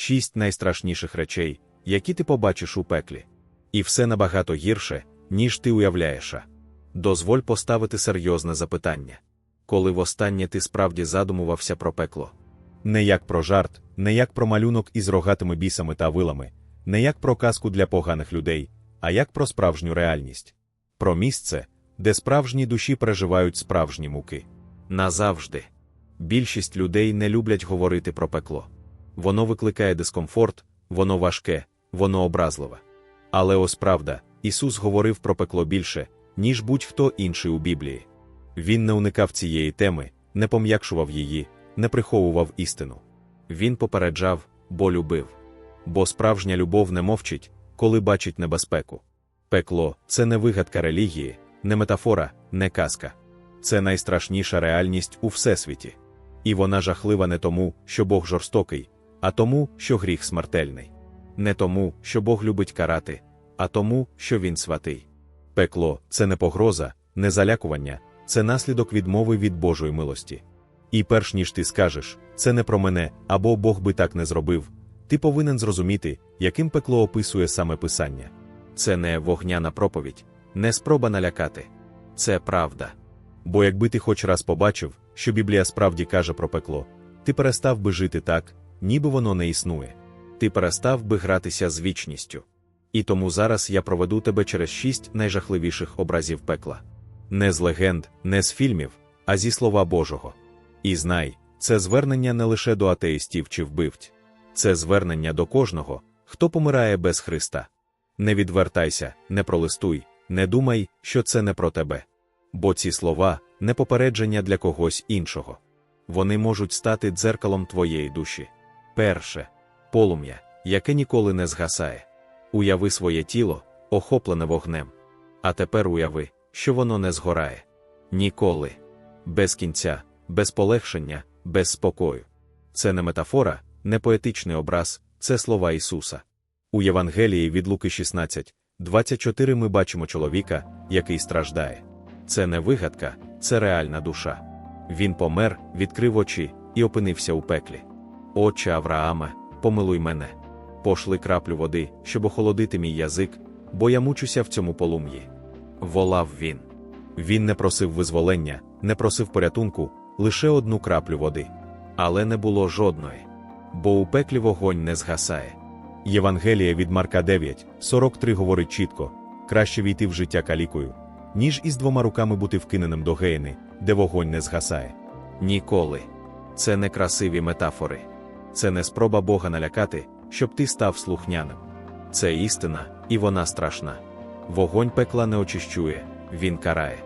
шість найстрашніших речей, які ти побачиш у пеклі. І все набагато гірше, ніж ти уявляєш. Дозволь поставити серйозне запитання. Коли востаннє ти справді задумувався про пекло? Не як про жарт, не як про малюнок із рогатими бісами та вилами, не як про казку для поганих людей, а як про справжню реальність. Про місце, де справжні душі переживають справжні муки. Назавжди. Більшість людей не люблять говорити про пекло. Воно викликає дискомфорт, воно важке, воно образливе. Але ось правда, Ісус говорив про пекло більше, ніж будь-хто інший у Біблії. Він не уникав цієї теми, не пом'якшував її, не приховував істину. Він попереджав, бо любив. Бо справжня любов не мовчить, коли бачить небезпеку. Пекло це не вигадка релігії, не метафора, не казка. Це найстрашніша реальність у всесвіті. І вона жахлива не тому, що Бог жорстокий, а тому, що гріх смертельний. Не тому, що Бог любить карати, а тому, що він святий. Пекло це не погроза, не залякування, це наслідок відмови від Божої милості. І перш ніж ти скажеш, це не про мене, або Бог би так не зробив, ти повинен зрозуміти, яким пекло описує саме Писання. Це не вогняна проповідь, не спроба налякати. Це правда. Бо якби ти хоч раз побачив, що Біблія справді каже про пекло, ти перестав би жити так, ніби воно не існує. Ти перестав би гратися з вічністю. І тому зараз я проведу тебе через шість найжахливіших образів пекла. Не з легенд, не з фільмів, а зі слова Божого. І знай, це звернення не лише до атеїстів чи вбивць, це звернення до кожного, хто помирає без Христа. Не відвертайся, не пролистуй, не думай, що це не про тебе. Бо ці слова не попередження для когось іншого. Вони можуть стати дзеркалом твоєї душі. Перше полум'я, яке ніколи не згасає. Уяви своє тіло, охоплене вогнем. А тепер уяви, що воно не згорає. Ніколи. Без кінця, без полегшення, без спокою. Це не метафора, не поетичний образ, це слова Ісуса. У Євангелії від Луки 16, 24 ми бачимо чоловіка, який страждає. Це не вигадка, це реальна душа. Він помер, відкрив очі і опинився у пеклі. Отче Аврааме, помилуй мене. Пошли краплю води, щоб охолодити мій язик, бо я мучуся в цьому полум'ї. Волав він. Він не просив визволення, не просив порятунку, лише одну краплю води. Але не було жодної. Бо у пеклі вогонь не згасає. Євангелія від Марка 9, 43 говорить чітко: краще війти в життя калікою, ніж із двома руками бути вкиненим до геїни, де вогонь не згасає. Ніколи. Це не красиві метафори. Це не спроба Бога налякати, щоб ти став слухняним. Це істина, і вона страшна. Вогонь пекла не очищує, він карає.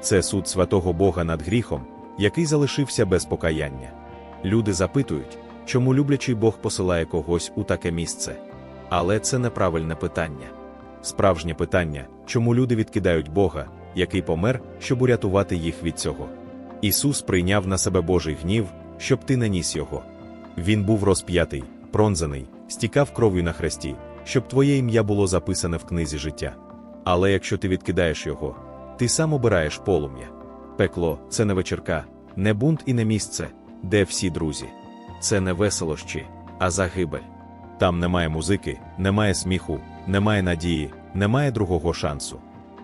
Це суд святого Бога над гріхом, який залишився без покаяння. Люди запитують, чому люблячий Бог посилає когось у таке місце. Але це неправильне питання. Справжнє питання, чому люди відкидають Бога, який помер, щоб урятувати їх від цього. Ісус прийняв на себе Божий гнів, щоб ти не ніс його. Він був розп'ятий, пронзаний, стікав кров'ю на хресті, щоб твоє ім'я було записане в книзі життя. Але якщо ти відкидаєш його, ти сам обираєш полум'я. Пекло це не вечірка, не бунт і не місце, де всі друзі. Це не веселощі, а загибель. Там немає музики, немає сміху, немає надії, немає другого шансу.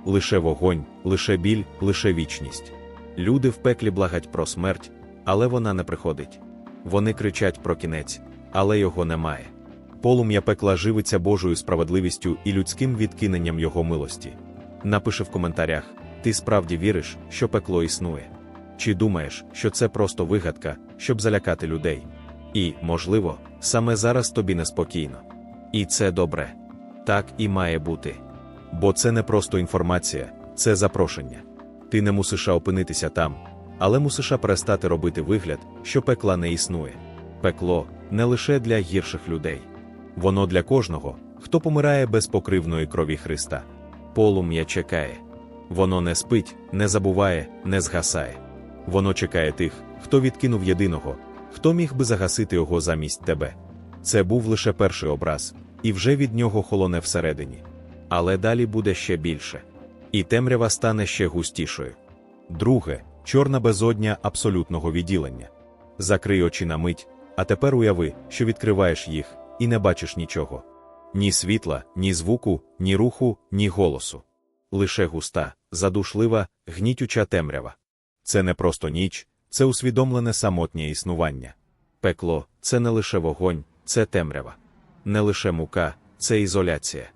Лише вогонь, лише біль, лише вічність. Люди в пеклі благать про смерть, але вона не приходить. Вони кричать про кінець, але його немає. Полум'я пекла живиться Божою справедливістю і людським відкиненням його милості. Напиши в коментарях, ти справді віриш, що пекло існує. Чи думаєш, що це просто вигадка, щоб залякати людей? І, можливо, саме зараз тобі неспокійно. І це добре. Так і має бути. Бо це не просто інформація, це запрошення. Ти не мусиш опинитися там, але мусиш перестати робити вигляд, що пекла не існує. Пекло не лише для гірших людей. Воно для кожного, хто помирає без покривної крові Христа. Полум'я чекає. Воно не спить, не забуває, не згасає. Воно чекає тих, хто відкинув єдиного, хто міг би загасити його замість тебе. Це був лише перший образ, і вже від нього холоне всередині. Але далі буде ще більше. І темрява стане ще густішою. Друге, чорна безодня абсолютного відділення. Закрий очі на мить, а тепер уяви, що відкриваєш їх, і не бачиш нічого. Ні світла, ні звуку, ні руху, ні голосу. Лише густа, задушлива, гнітюча темрява. Це не просто ніч, це усвідомлене самотнє існування. Пекло це не лише вогонь, це темрява. Не лише мука, це ізоляція.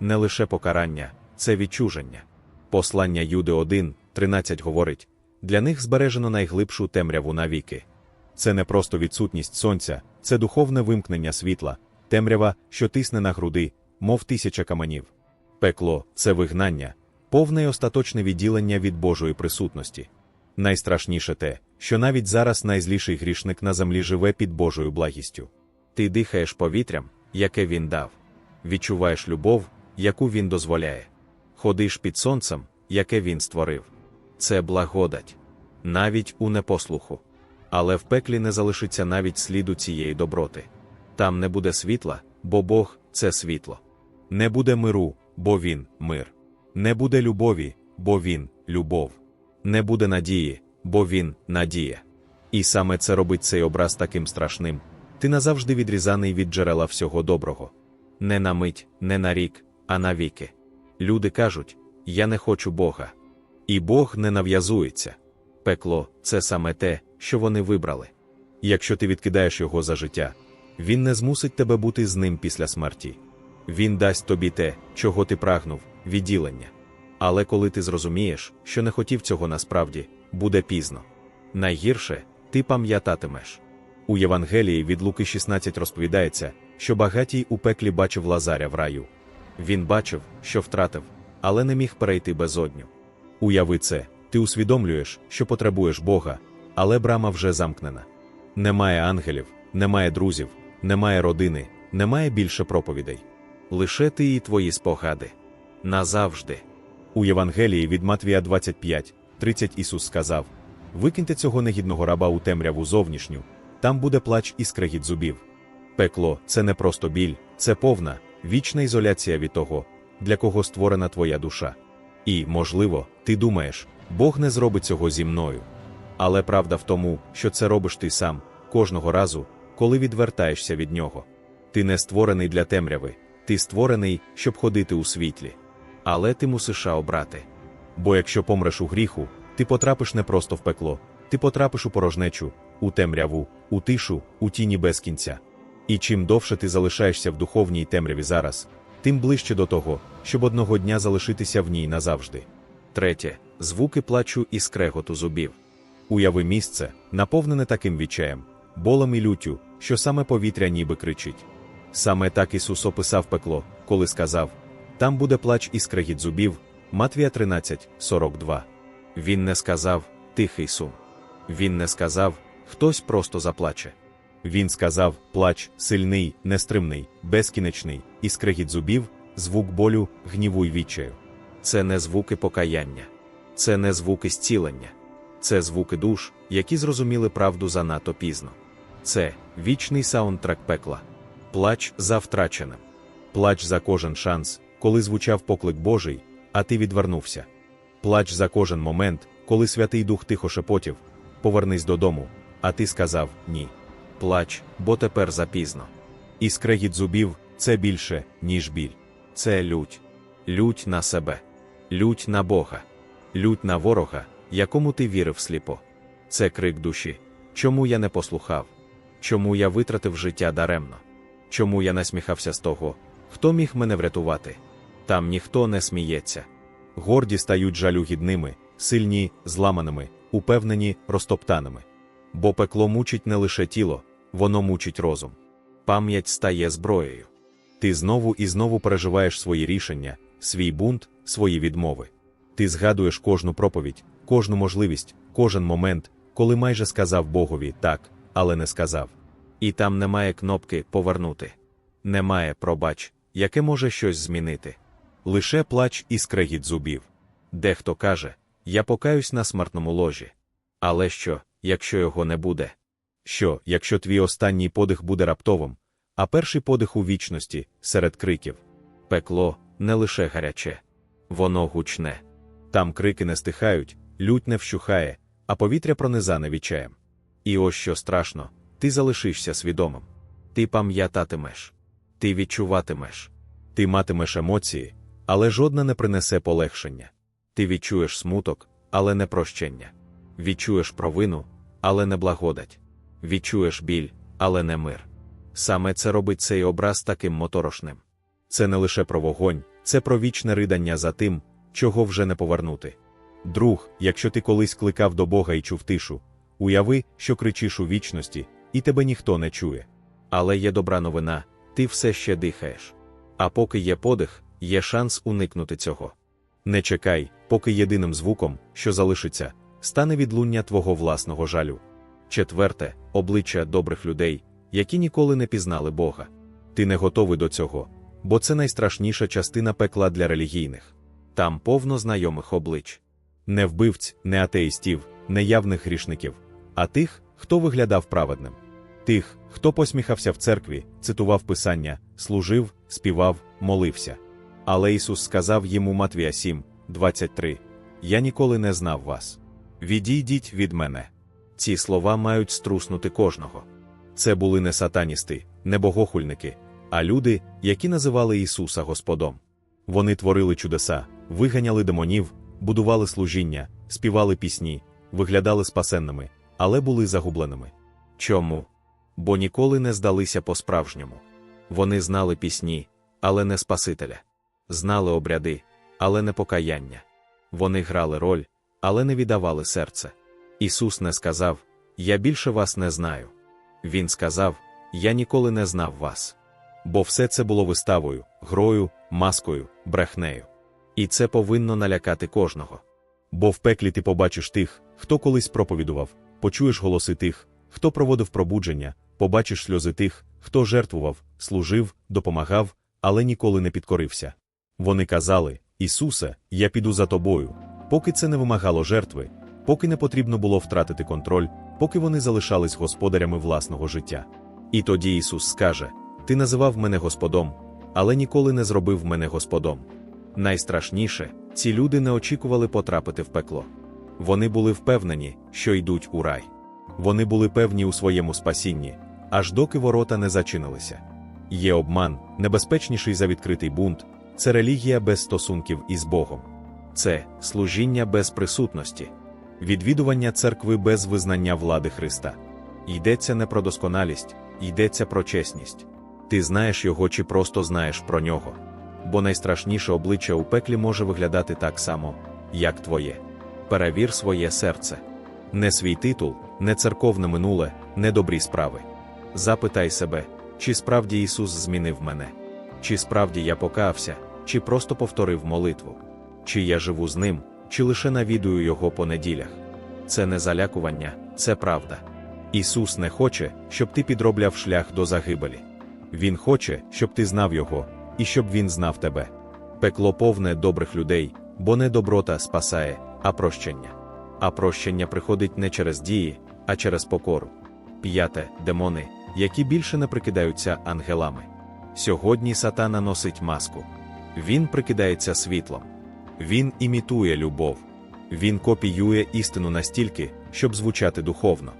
Не лише покарання, це відчуження. Послання Юди 1, 13 говорить для них збережено найглибшу темряву навіки. Це не просто відсутність сонця, це духовне вимкнення світла, темрява, що тисне на груди, мов тисяча каменів. Пекло це вигнання, повне й остаточне відділення від Божої присутності. Найстрашніше те, що навіть зараз найзліший грішник на землі живе під Божою благістю. Ти дихаєш повітрям, яке він дав, відчуваєш любов, яку він дозволяє, ходиш під сонцем, яке він створив. Це благодать, навіть у непослуху. Але в пеклі не залишиться навіть сліду цієї доброти. Там не буде світла, бо Бог це світло. Не буде миру, бо Він мир. Не буде любові, бо Він любов. Не буде надії, бо Він надія. І саме це робить цей образ таким страшним. Ти назавжди відрізаний від джерела всього доброго. Не на мить, не на рік, а на віки. Люди кажуть: Я не хочу Бога. І Бог не нав'язується. Пекло це саме те, що вони вибрали. Якщо ти відкидаєш його за життя, він не змусить тебе бути з ним після смерті. Він дасть тобі те, чого ти прагнув, відділення. Але коли ти зрозумієш, що не хотів цього насправді, буде пізно. Найгірше ти пам'ятатимеш. У Євангелії від Луки 16 розповідається, що багатій у пеклі бачив Лазаря в раю. Він бачив, що втратив, але не міг перейти безодню. Уяви це, ти усвідомлюєш, що потребуєш Бога, але брама вже замкнена. Немає ангелів, немає друзів, немає родини, немає більше проповідей. Лише ти і твої спогади. Назавжди. У Євангелії від Матвія 25, 30 Ісус сказав: Викиньте цього негідного раба у темряву зовнішню, там буде плач і скрегіт зубів. Пекло це не просто біль, це повна, вічна ізоляція від того, для кого створена твоя душа. І, можливо, ти думаєш, Бог не зробить цього зі мною. Але правда в тому, що це робиш ти сам, кожного разу, коли відвертаєшся від нього. Ти не створений для темряви, ти створений, щоб ходити у світлі. Але ти мусиш обрати. Бо якщо помреш у гріху, ти потрапиш не просто в пекло, ти потрапиш у порожнечу, у темряву, у тишу, у тіні без кінця. І чим довше ти залишаєшся в духовній темряві зараз, тим ближче до того, щоб одного дня залишитися в ній назавжди. Третє звуки плачу і скреготу зубів. Уяви місце, наповнене таким відчаєм, болем і лютю, що саме повітря ніби кричить. Саме так Ісус описав пекло, коли сказав: там буде плач і скрегіт зубів, Матвія 13, 42. Він не сказав тихий сум. Він не сказав, хтось просто заплаче. Він сказав плач сильний, нестримний, безкінечний, і скрегіт зубів, звук болю, гніву й відчаю. Це не звуки покаяння, це не звуки зцілення, це звуки душ, які зрозуміли правду занадто пізно. Це вічний саундтрек пекла, плач за втраченим, плач за кожен шанс, коли звучав поклик Божий, а ти відвернувся. Плач за кожен момент, коли Святий Дух тихо шепотів, повернись додому, а ти сказав ні. Плач, бо тепер запізно. І скрегіт зубів це більше, ніж біль. Це лють, лють на себе, лють на Бога, лють на ворога, якому ти вірив сліпо. Це крик душі. Чому я не послухав? Чому я витратив життя даремно? Чому я насміхався з того, хто міг мене врятувати? Там ніхто не сміється. Горді стають жалюгідними, сильні, зламаними, упевнені, розтоптаними. Бо пекло мучить не лише тіло, воно мучить розум. Пам'ять стає зброєю. Ти знову і знову переживаєш свої рішення, свій бунт, свої відмови. Ти згадуєш кожну проповідь, кожну можливість, кожен момент, коли майже сказав Богові так, але не сказав. І там немає кнопки повернути. Немає пробач, яке може щось змінити. Лише плач і скрегіт зубів. Дехто каже, я покаюсь на смертному ложі. Але що, якщо його не буде? Що, якщо твій останній подих буде раптовим, а перший подих у вічності серед криків? Пекло не лише гаряче, воно гучне. Там крики не стихають, лють не вщухає, а повітря пронизане відчаєм. І ось що страшно, ти залишишся свідомим. Ти пам'ятатимеш. Ти відчуватимеш. Ти матимеш емоції, але жодна не принесе полегшення. Ти відчуєш смуток, але не прощення. Відчуєш провину, але не благодать. Відчуєш біль, але не мир. Саме це робить цей образ таким моторошним. Це не лише про вогонь, це про вічне ридання за тим, чого вже не повернути. Друг, якщо ти колись кликав до Бога і чув тишу, уяви, що кричиш у вічності, і тебе ніхто не чує. Але є добра новина, ти все ще дихаєш. А поки є подих, є шанс уникнути цього. Не чекай, поки єдиним звуком, що залишиться, стане відлуння твого власного жалю. Четверте обличчя добрих людей, які ніколи не пізнали Бога. Ти не готовий до цього, бо це найстрашніша частина пекла для релігійних. Там повно знайомих облич. Не вбивць, не атеїстів, не явних грішників, а тих, хто виглядав праведним. Тих, хто посміхався в церкві, цитував Писання, служив, співав, молився. Але Ісус сказав йому Матвія 7, 23: Я ніколи не знав вас. Відійдіть від мене. Ці слова мають струснути кожного. Це були не сатаністи, не богохульники, а люди, які називали Ісуса Господом. Вони творили чудеса, виганяли демонів, будували служіння, співали пісні, виглядали спасенними, але були загубленими. Чому? Бо ніколи не здалися по-справжньому. Вони знали пісні, але не Спасителя, знали обряди, але не покаяння. Вони грали роль, але не віддавали серце. Ісус не сказав: Я більше вас не знаю. Він сказав: Я ніколи не знав вас. Бо все це було виставою, грою, маскою, брехнею. І це повинно налякати кожного. Бо в пеклі ти побачиш тих, хто колись проповідував, почуєш голоси тих, хто проводив пробудження, побачиш сльози тих, хто жертвував, служив, допомагав, але ніколи не підкорився. Вони казали: Ісусе, я піду за тобою, поки це не вимагало жертви, поки не потрібно було втратити контроль, поки вони залишались господарями власного життя. І тоді Ісус скаже: Ти називав мене Господом, але ніколи не зробив мене Господом. Найстрашніше, ці люди не очікували потрапити в пекло. Вони були впевнені, що йдуть у рай. Вони були певні у своєму спасінні, аж доки ворота не зачинилися. Є обман, небезпечніший за відкритий бунт, це релігія без стосунків із Богом, це служіння без присутності, відвідування церкви без визнання влади Христа. Йдеться не про досконалість, йдеться про чесність. Ти знаєш його чи просто знаєш про нього. Бо найстрашніше обличчя у пеклі може виглядати так само, як твоє. Перевір своє серце. Не свій титул, не церковне минуле, не добрі справи. Запитай себе, чи справді Ісус змінив мене, чи справді я покався, чи просто повторив молитву, чи я живу з ним, чи лише навідую Його по неділях. Це не залякування, це правда. Ісус не хоче, щоб ти підробляв шлях до загибелі. Він хоче, щоб ти знав Його, і щоб Він знав тебе. Пекло повне добрих людей, бо не доброта спасає, а прощення. А прощення приходить не через дії, а через покору. П'яте демони, які більше не прикидаються ангелами. Сьогодні сатана носить маску. Він прикидається світлом. Він імітує любов. Він копіює істину настільки, щоб звучати духовно.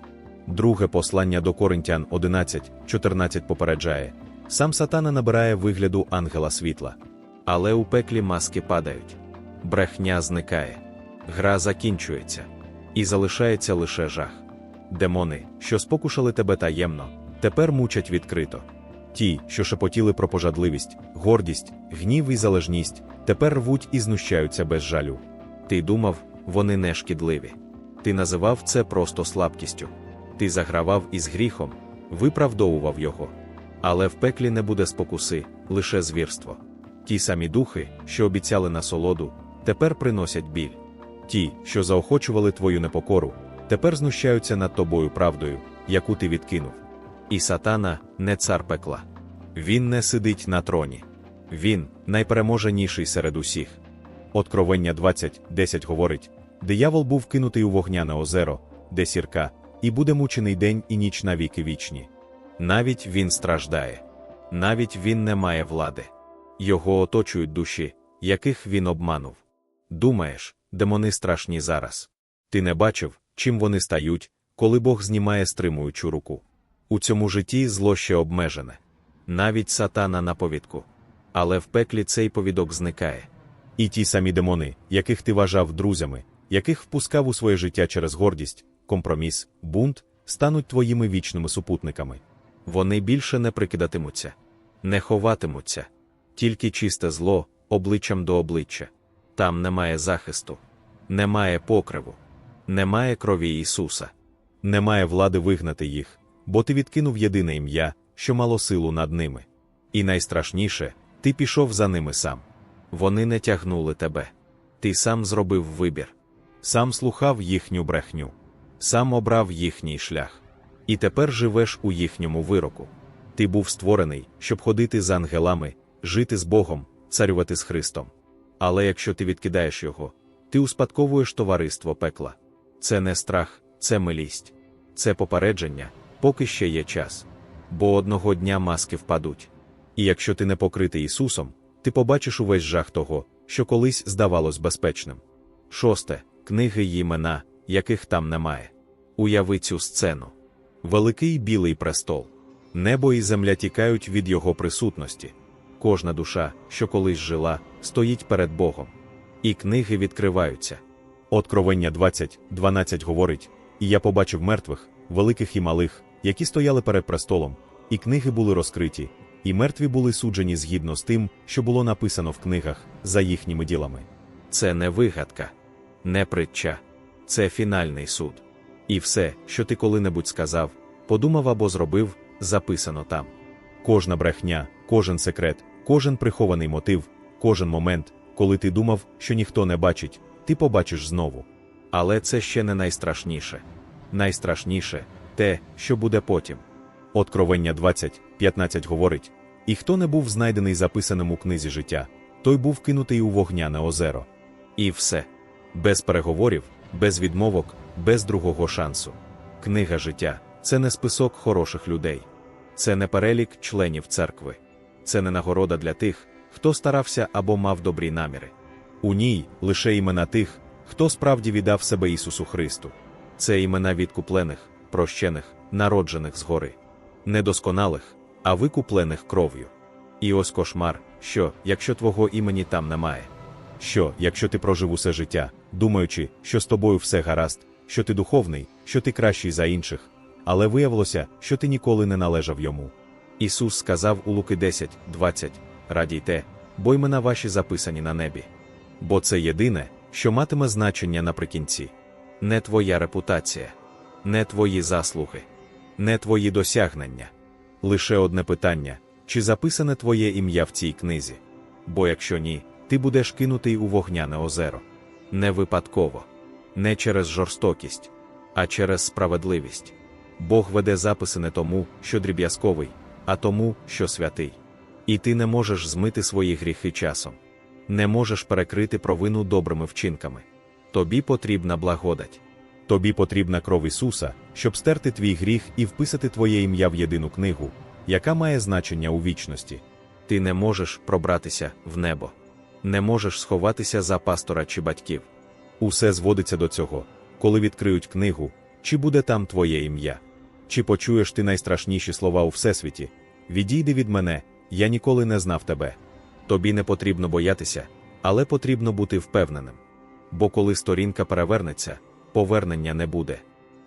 Друге послання до Коринтян 11, 14 попереджає: сам сатана набирає вигляду ангела світла. Але у пеклі маски падають. Брехня зникає, гра закінчується, і залишається лише жах. Демони, що спокушали тебе таємно, тепер мучать відкрито. Ті, що шепотіли про пожадливість, гордість, гнів і залежність, тепер рвуть і знущаються без жалю. Ти думав, вони не шкідливі. Ти називав це просто слабкістю. Ти загравав із гріхом, виправдовував його. Але в пеклі не буде спокуси, лише звірство. Ті самі духи, що обіцяли насолоду, тепер приносять біль. Ті, що заохочували твою непокору, тепер знущаються над тобою правдою, яку ти відкинув. І сатана не цар пекла. Він не сидить на троні. Він найпереможеніший серед усіх. Откровення 20.10 говорить: диявол був кинутий у вогняне озеро, де сірка, і буде мучений день і ніч на віки вічні. Навіть він страждає, навіть він не має влади. Його оточують душі, яких він обманув. Думаєш, демони страшні зараз. Ти не бачив, чим вони стають, коли Бог знімає стримуючу руку. У цьому житті зло ще обмежене. навіть сатана на повідку. Але в пеклі цей повідок зникає. І ті самі демони, яких ти вважав друзями, яких впускав у своє життя через гордість, компроміс, бунт, стануть твоїми вічними супутниками. Вони більше не прикидатимуться, не ховатимуться, тільки чисте зло, обличчям до обличчя. Там немає захисту, немає покриву, немає крові Ісуса. Немає влади вигнати їх, бо ти відкинув єдине ім'я, що мало силу над ними. І найстрашніше, ти пішов за ними сам. Вони не тягнули тебе. Ти сам зробив вибір, Сам слухав їхню брехню. сам обрав їхній шлях. І тепер живеш у їхньому вироку. Ти був створений, щоб ходити з ангелами, жити з Богом, царювати з Христом. Але якщо ти відкидаєш його, ти успадковуєш товариство пекла. Це не страх, це милість, це попередження, поки ще є час. Бо одного дня маски впадуть. І якщо ти не покритий Ісусом, ти побачиш увесь жах того, що колись здавалось безпечним. Шосте книги й імена, яких там немає. Уяви цю сцену. Великий білий престол. Небо і земля тікають від його присутності. Кожна душа, що колись жила, стоїть перед Богом. І книги відкриваються. Откровення 20, 12 говорить: І я побачив мертвих, великих і малих, які стояли перед престолом, і книги були розкриті, і мертві були суджені згідно з тим, що було написано в книгах, за їхніми ділами. Це не вигадка, не притча, це фінальний суд. І все, що ти коли-небудь сказав, подумав або зробив, записано там. Кожна брехня, кожен секрет, кожен прихований мотив, кожен момент, коли ти думав, що ніхто не бачить, ти побачиш знову. Але це ще не найстрашніше. Найстрашніше те, що буде потім. Откровення 20, 15 говорить: І хто не був знайдений записаним у книзі життя, той був кинутий у вогняне озеро. І все. Без переговорів, без відмовок, без другого шансу. Книга життя це не список хороших людей, це не перелік членів церкви, це не нагорода для тих, хто старався або мав добрі наміри. У ній лише імена тих, хто справді віддав себе Ісусу Христу. Це імена відкуплених, прощених, народжених згори, недосконалих, а викуплених кров'ю. І ось кошмар, що, якщо твого імені там немає. Що, якщо ти прожив усе життя, думаючи, що з тобою все гаразд, що ти духовний, що ти кращий за інших, але виявилося, що ти ніколи не належав йому. Ісус сказав у Луки 10, 20, радійте, бо імена ваші записані на небі. Бо це єдине, що матиме значення наприкінці. Не твоя репутація, не твої заслуги, не твої досягнення. Лише одне питання: чи записане твоє ім'я в цій книзі? Бо якщо ні, ти будеш кинутий у вогняне озеро. Не випадково, не через жорстокість, а через справедливість. Бог веде записи не тому, що дріб'язковий, а тому, що святий. І ти не можеш змити свої гріхи часом, не можеш перекрити провину добрими вчинками. Тобі потрібна благодать. Тобі потрібна кров Ісуса, щоб стерти твій гріх і вписати твоє ім'я в єдину книгу, яка має значення у вічності. Ти не можеш пробратися в небо, не можеш сховатися за пастора чи батьків. Усе зводиться до цього, коли відкриють книгу, чи буде там твоє ім'я. Чи почуєш ти найстрашніші слова у всесвіті? Відійди від мене, я ніколи не знав тебе. Тобі не потрібно боятися, але потрібно бути впевненим. Бо коли сторінка перевернеться, повернення не буде.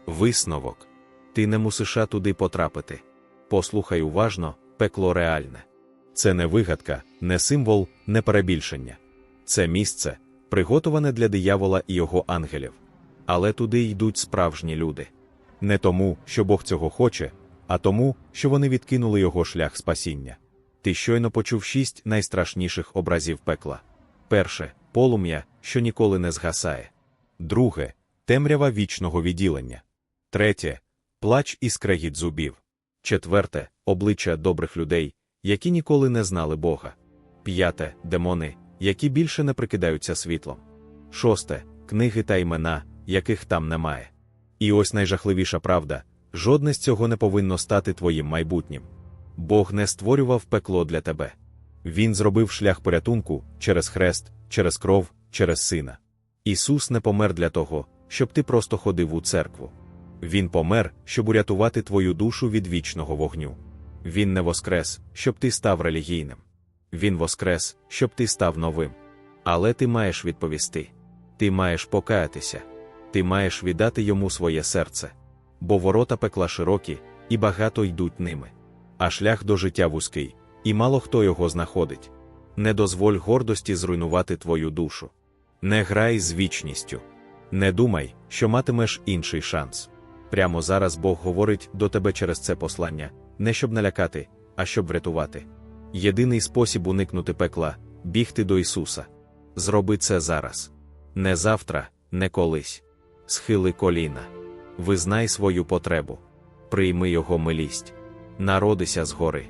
Висновок. Ти не мусиш туди потрапити. Послухай уважно, пекло реальне. Це не вигадка, не символ, не перебільшення. Це місце, приготоване для диявола і його ангелів. Але туди йдуть справжні люди. Не тому, що Бог цього хоче, а тому, що вони відкинули його шлях спасіння. Ти щойно почув шість найстрашніших образів пекла. Перше полум'я, що ніколи не згасає. Друге темрява вічного відділення. Третє плач і скрегіт зубів. Четверте обличчя добрих людей, які ніколи не знали Бога. П'яте демони, які більше не прикидаються світлом. Шосте книги та імена, яких там немає. І ось найжахливіша правда жодне з цього не повинно стати твоїм майбутнім. Бог не створював пекло для тебе. Він зробив шлях порятунку через хрест, через кров, через сина. Ісус не помер для того, щоб ти просто ходив у церкву. Він помер, щоб урятувати твою душу від вічного вогню. Він не воскрес, щоб ти став релігійним. Він воскрес, щоб ти став новим. Але ти маєш відповісти. Ти маєш покаятися. Ти маєш віддати йому своє серце. Бо ворота пекла широкі, і багато йдуть ними. А шлях до життя вузький, і мало хто його знаходить. Не дозволь гордості зруйнувати твою душу. Не грай з вічністю. Не думай, що матимеш інший шанс. Прямо зараз Бог говорить до тебе через це послання, не щоб налякати, а щоб врятувати. Єдиний спосіб уникнути пекла бігти до Ісуса. Зроби це зараз. Не завтра, не колись. Схили коліна. Визнай свою потребу. Прийми Його милість. Народися згори.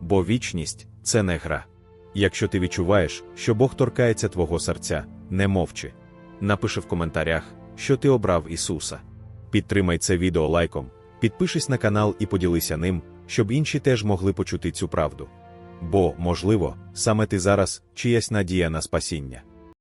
Бо вічність це не гра. Якщо ти відчуваєш, що Бог торкається твого серця, не мовчи. Напиши в коментарях, що ти обрав Ісуса. Підтримай це відео лайком, підпишись на канал і поділися ним, щоб інші теж могли почути цю правду. Бо, можливо, саме ти зараз чиясь надія на спасіння.